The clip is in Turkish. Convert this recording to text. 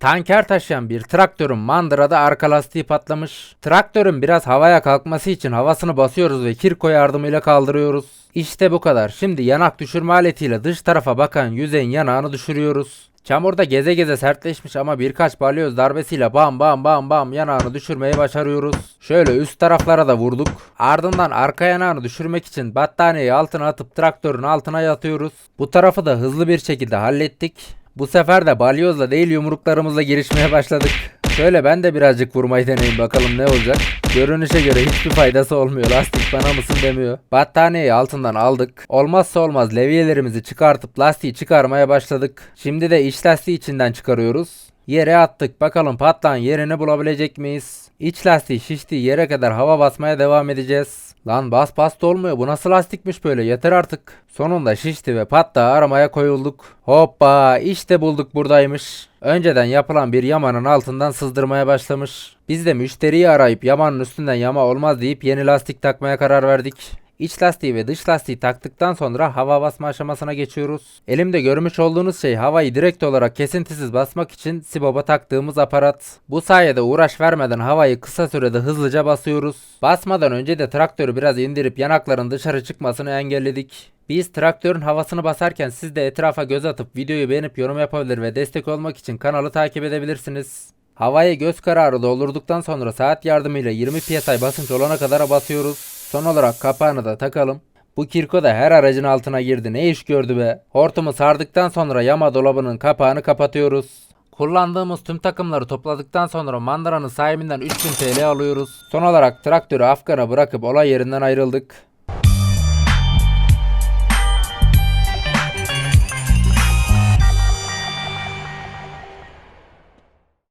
Tanker taşıyan bir traktörün mandırada arka lastiği patlamış. Traktörün biraz havaya kalkması için havasını basıyoruz ve kirko yardımıyla kaldırıyoruz. İşte bu kadar. Şimdi yanak düşürme aletiyle dış tarafa bakan yüzeyin yanağını düşürüyoruz. Çamurda geze geze sertleşmiş ama birkaç balyoz darbesiyle bam bam bam bam yanağını düşürmeyi başarıyoruz. Şöyle üst taraflara da vurduk. Ardından arka yanağını düşürmek için battaniyeyi altına atıp traktörün altına yatıyoruz. Bu tarafı da hızlı bir şekilde hallettik. Bu sefer de balyozla değil yumruklarımızla girişmeye başladık. Şöyle ben de birazcık vurmayı deneyeyim bakalım ne olacak. Görünüşe göre hiçbir faydası olmuyor. Lastik bana mısın demiyor. Battaniyeyi altından aldık. Olmazsa olmaz levyelerimizi çıkartıp lastiği çıkarmaya başladık. Şimdi de iç lastiği içinden çıkarıyoruz. Yere attık. Bakalım patlağın yerini bulabilecek miyiz? İç lastiği şiştiği yere kadar hava basmaya devam edeceğiz. Lan bas bas olmuyor. Bu nasıl lastikmiş böyle? Yeter artık. Sonunda şişti ve patlağı aramaya koyulduk. Hoppa işte bulduk buradaymış. Önceden yapılan bir yamanın altından sızdırmaya başlamış. Biz de müşteriyi arayıp yamanın üstünden yama olmaz deyip yeni lastik takmaya karar verdik. İç lastiği ve dış lastiği taktıktan sonra hava basma aşamasına geçiyoruz. Elimde görmüş olduğunuz şey havayı direkt olarak kesintisiz basmak için Sibob'a taktığımız aparat. Bu sayede uğraş vermeden havayı kısa sürede hızlıca basıyoruz. Basmadan önce de traktörü biraz indirip yanakların dışarı çıkmasını engelledik. Biz traktörün havasını basarken siz de etrafa göz atıp videoyu beğenip yorum yapabilir ve destek olmak için kanalı takip edebilirsiniz. Havayı göz kararı doldurduktan sonra saat yardımıyla 20 psi basınç olana kadar basıyoruz. Son olarak kapağını da takalım. Bu kirko da her aracın altına girdi. Ne iş gördü be. Hortumu sardıktan sonra yama dolabının kapağını kapatıyoruz. Kullandığımız tüm takımları topladıktan sonra mandaranın sahibinden 3000 TL alıyoruz. Son olarak traktörü Afgan'a bırakıp olay yerinden ayrıldık.